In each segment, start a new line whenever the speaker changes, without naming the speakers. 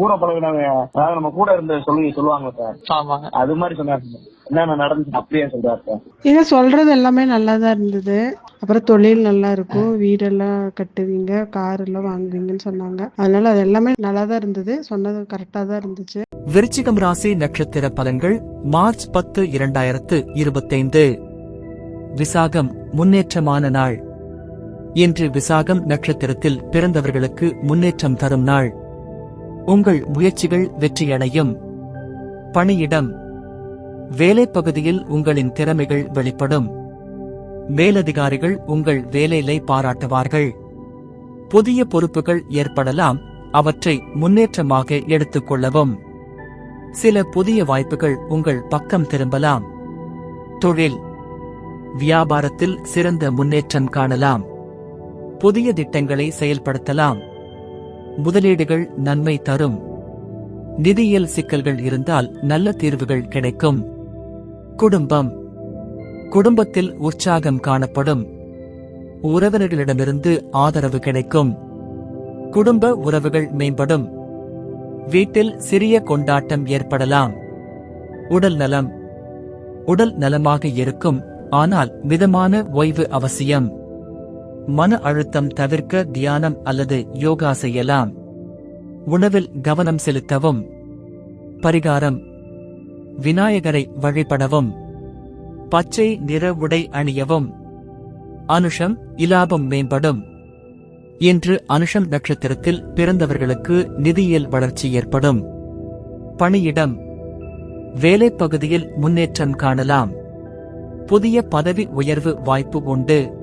கூட பழகினவங்க அதாவது நம்ம கூட இருந்த சொல்லி சொல்லுவாங்க சார். அது மாதிரி சொன்னாரு சார். என்னென்ன நடந்துச்சு அப்படியே சொல்றாரு சார்.
நீங்க சொல்றது எல்லாமே நல்லா தான் இருந்தது. அப்புறம் தொழில் நல்லா இருக்கும். வீடெல்லாம் கட்டுவீங்க கார் எல்லாம் வாங்குவீங்கன்னு சொன்னாங்க. அதனால அது எல்லாமே நல்லா தான் இருந்தது. சொன்னது கரெக்டா தான் இருந்துச்சு.
விருச்சிகம் ராசி நட்சத்திர பலன்கள் மார்ச் பத்து இரண்டாயிரத்து இருபத்தைந்து. விசாகம் முன்னேற்றமான நாள். இன்று விசாகம் நட்சத்திரத்தில் பிறந்தவர்களுக்கு முன்னேற்றம் தரும் நாள். உங்கள் முயற்சிகள் வெற்றியடையும். பணியிடம். வேலை பகுதியில் உங்களின் திறமைகள் வெளிப்படும். மேலதிகாரிகள் உங்கள் வேலையிலை பாராட்டுவார்கள். புதிய பொறுப்புகள் ஏற்படலாம். அவற்றை முன்னேற்றமாக எடுத்துக் கொள்ளவும் சில புதிய வாய்ப்புகள் உங்கள் பக்கம் திரும்பலாம். தொழில். வியாபாரத்தில் சிறந்த முன்னேற்றம் காணலாம். புதிய திட்டங்களை செயல்படுத்தலாம். முதலீடுகள் நன்மை தரும். நிதியியல் சிக்கல்கள் இருந்தால் நல்ல தீர்வுகள் கிடைக்கும். குடும்பம். குடும்பத்தில் உற்சாகம் காணப்படும். உறவினர்களிடமிருந்து ஆதரவு கிடைக்கும். குடும்ப உறவுகள் மேம்படும். வீட்டில் சிறிய கொண்டாட்டம் ஏற்படலாம். உடல் நலம். உடல் நலமாக இருக்கும் ஆனால் மிதமான ஓய்வு அவசியம். மன அழுத்தம் தவிர்க்க தியானம் அல்லது யோகா செய்யலாம். உணவில் கவனம் செலுத்தவும். பரிகாரம். விநாயகரை வழிபடவும். பச்சை நிற உடை அணியவும். அனுஷம் இலாபம் மேம்படும். இன்று அனுஷம் நட்சத்திரத்தில் பிறந்தவர்களுக்கு நிதியியல் வளர்ச்சி ஏற்படும். பணியிடம். வேலை பகுதியில் முன்னேற்றம் காணலாம். புதிய பதவி உயர்வு வாய்ப்பு உண்டு.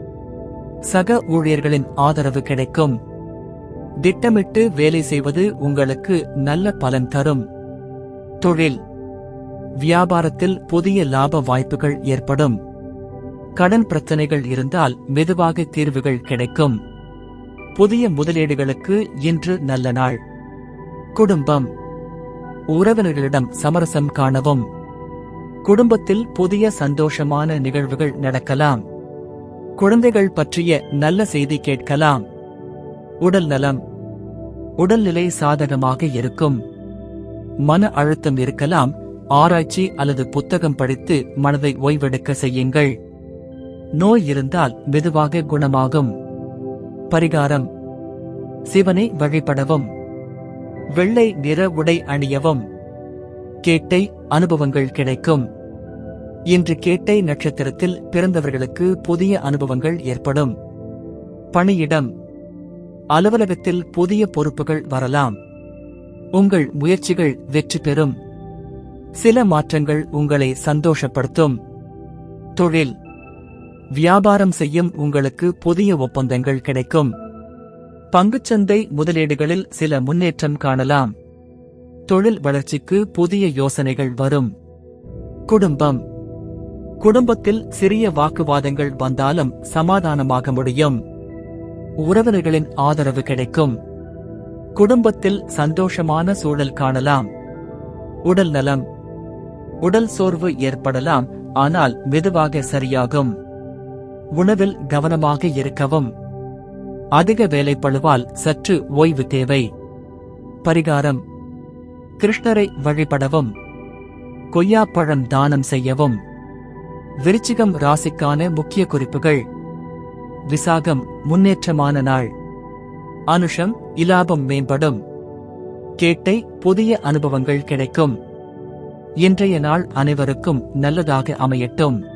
சக ஊழியர்களின் ஆதரவு கிடைக்கும். திட்டமிட்டு வேலை செய்வது உங்களுக்கு நல்ல பலன் தரும். தொழில். வியாபாரத்தில் புதிய லாப வாய்ப்புகள் ஏற்படும். கடன் பிரச்சனைகள் இருந்தால் மெதுவாக தீர்வுகள் கிடைக்கும். புதிய முதலீடுகளுக்கு இன்று நல்ல நாள். குடும்பம். உறவினர்களிடம் சமரசம் காணவும். குடும்பத்தில் புதிய சந்தோஷமான நிகழ்வுகள் நடக்கலாம். குழந்தைகள் பற்றிய நல்ல செய்தி கேட்கலாம். உடல் நலம். உடல்நிலை சாதகமாக இருக்கும். மன அழுத்தம் இருக்கலாம். ஆராய்ச்சி அல்லது புத்தகம் படித்து மனதை ஓய்வெடுக்க செய்யுங்கள். நோய் இருந்தால் மெதுவாக குணமாகும். பரிகாரம். சிவனை வழிபடவும். வெள்ளை நிற உடை அணியவும். கேட்டை அனுபவங்கள் கிடைக்கும். இன்று கேட்டை நட்சத்திரத்தில் பிறந்தவர்களுக்கு புதிய அனுபவங்கள் ஏற்படும். பணியிடம். அலுவலகத்தில் புதிய பொறுப்புகள் வரலாம். உங்கள் முயற்சிகள் வெற்றி பெறும். சில மாற்றங்கள் உங்களை சந்தோஷப்படுத்தும். தொழில். வியாபாரம் செய்யும் உங்களுக்கு புதிய ஒப்பந்தங்கள் கிடைக்கும். பங்குச்சந்தை முதலீடுகளில் சில முன்னேற்றம் காணலாம். தொழில் வளர்ச்சிக்கு புதிய யோசனைகள் வரும். குடும்பம். குடும்பத்தில் சிறிய வாக்குவாதங்கள் வந்தாலும் சமாதானமாக முடியும். உறவினர்களின் ஆதரவு கிடைக்கும். குடும்பத்தில் சந்தோஷமான சூழல் காணலாம். உடல் நலம். உடல் சோர்வு ஏற்படலாம் ஆனால் மெதுவாக சரியாகும். உணவில் கவனமாக இருக்கவும். அதிக வேலைப்பளுவால் சற்று ஓய்வு தேவை. பரிகாரம். கிருஷ்ணரை வழிபடவும். கொய்யாப்பழம் தானம் செய்யவும். விருச்சிகம் ராசிக்கான முக்கிய குறிப்புகள். விசாகம் முன்னேற்றமான நாள். அனுஷம் இலாபம் மேம்படும். கேட்டை புதிய அனுபவங்கள் கிடைக்கும். இன்றைய நாள் அனைவருக்கும் நல்லதாக அமையட்டும்.